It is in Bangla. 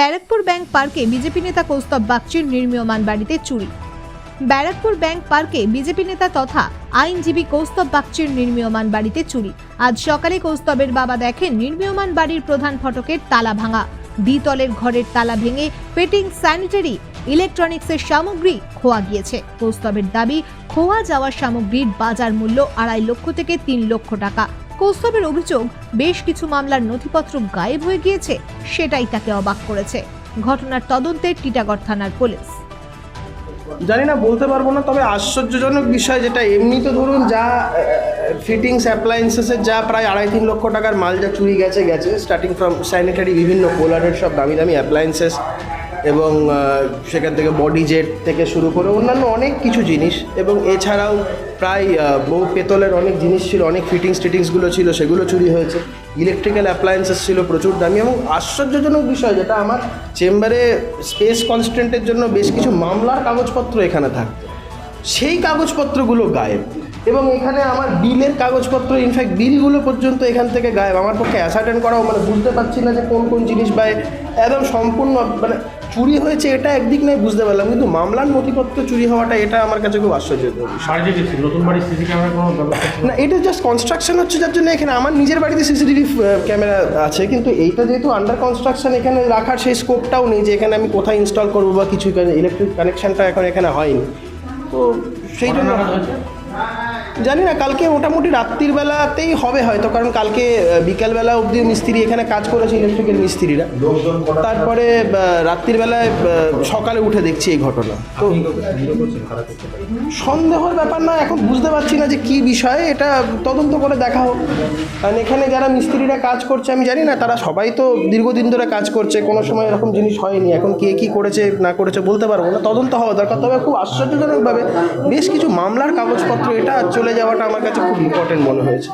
ব্যারাকপুর ব্যাংক পার্কে বিজেপি নেতা কৌস্তব বাগচির নির্মীয়মান বাড়িতে চুরি। ব্যারাকপুর ব্যাংক পার্কে বিজেপি নেতা তথা আইনজীবী কৌস্তব বাগচির নির্মীয়মান বাড়িতে চুরি। আজ সকালে কৌস্তবের বাবা দেখেন নির্মীয়মান বাড়ির প্রধান ফটকের তালা ভাঙা। দ্বিতলের ঘরের তালা ভেঙে পেটিং স্যানিটারি ইলেকট্রনিক্সের সামগ্রী খোয়া গিয়েছে। কৌস্তবের দাবি, খোয়া যাওয়া সামগ্রীর বাজার মূল্য আড়াই লক্ষ থেকে তিন লক্ষ টাকা। কৌস্তবের অভিযোগ, বেশ কিছু মামলার নথিপত্র গায়েব হয়ে গিয়েছে, সেটাই তাকে অবাক করেছে। ঘটনার তদন্তে টিটাগড় থানার পুলিশ। জানি না, বলতে পারব না, তবে আশ্চর্যজনক বিষয় যেটা এমনি তো ধরুন যা ফিটিংস অ্যাপ্লায়েন্সেসের যা প্রায় আড়াই তিন লক্ষ টাকার মাল যা চুরি গেছে গেছে স্টার্টিং ফ্রম স্যানিটারি বিভিন্ন পোলারের সব দামি দামি অ্যাপ্লায়েন্সেস এবং সেখান থেকে বডি জেট থেকে শুরু করে অন্যান্য অনেক কিছু জিনিস এবং এছাড়াও প্রায় বহু পেতলের অনেক জিনিস ছিল, অনেক ফিটিংস টিটিংসগুলো ছিল, সেগুলো চুরি হয়েছে। ইলেকট্রিক্যাল অ্যাপ্লায়েন্সেস ছিল প্রচুর দামি এবং আশ্চর্যজনক বিষয় যেটা আমার চেম্বারে স্পেস কনস্ট্যান্টের জন্য বেশ কিছু মামলার কাগজপত্র এখানে থাকতো। সেই কাগজপত্রগুলো গায়েব এবং এখানে আমার বিলের কাগজপত্র ইনফ্যাক্ট বিলগুলো পর্যন্ত এখান থেকে গায়েব। আমার পক্ষে অ্যাসার্টেন করাও মানে বুঝতে পারছি না যে কোন কোন জিনিস বা একদম সম্পূর্ণ মানে চুরি হয়েছে এটা একদিক নয় বুঝতে পারলাম কিন্তু মামলার নথিপত্র চুরি হওয়াটা এটা আমার কাছে খুব আশ্চর্যজনক বিষয়। বাড়ি যে গেছি নতুন বাড়ির সিসি ক্যামেরা কোনো না এটা জাস্ট কনস্ট্রাকশন হচ্ছে যার জন্য এখানে আমার নিজের বাড়িতে সিসিটিভি ক্যামেরা আছে কিন্তু এইটা যেহেতু আন্ডার কনস্ট্রাকশন এখানে রাখার সেই স্কোপটাও নেই যে এখানে আমি কোথায় ইনস্টল করব বা কিছু ইলেকট্রিক কানেকশনটা এখন এখানে হয়নি তো সেই জন্য? জানি না কালকে মোটামুটি রাত্রির বেলাতেই হবে হয়তো কারণ কালকে বিকালবেলা অবধি মিস্ত্রি এখানে কাজ করেছে ইলেকট্রিকের মিস্ত্রিরা। তারপরে আহ, রাত্রির বেলায় সকালে উঠে দেখছি এই ঘটনা। তো সন্দেহর ব্যাপার না এখন বুঝতে পারছি না যে কি বিষয় এটা তদন্ত করে দেখা হোক। কারণ এখানে যারা মিস্ত্রিরা কাজ করছে আমি জানি না তারা সবাই তো দীর্ঘদিন ধরে কাজ করছে কোনো সময় এরকম জিনিস হয়নি। এখন কে কি করেছে না করেছে বলতে পারব না। তদন্ত হওয়া দরকার। তবে খুব আশ্চর্যজনকভাবে বেশ কিছু মামলার কাগজপত্র এটা চলে যাওয়াটা আমার কাছে খুব ইম্পর্টেন্ট মনে হয়েছে।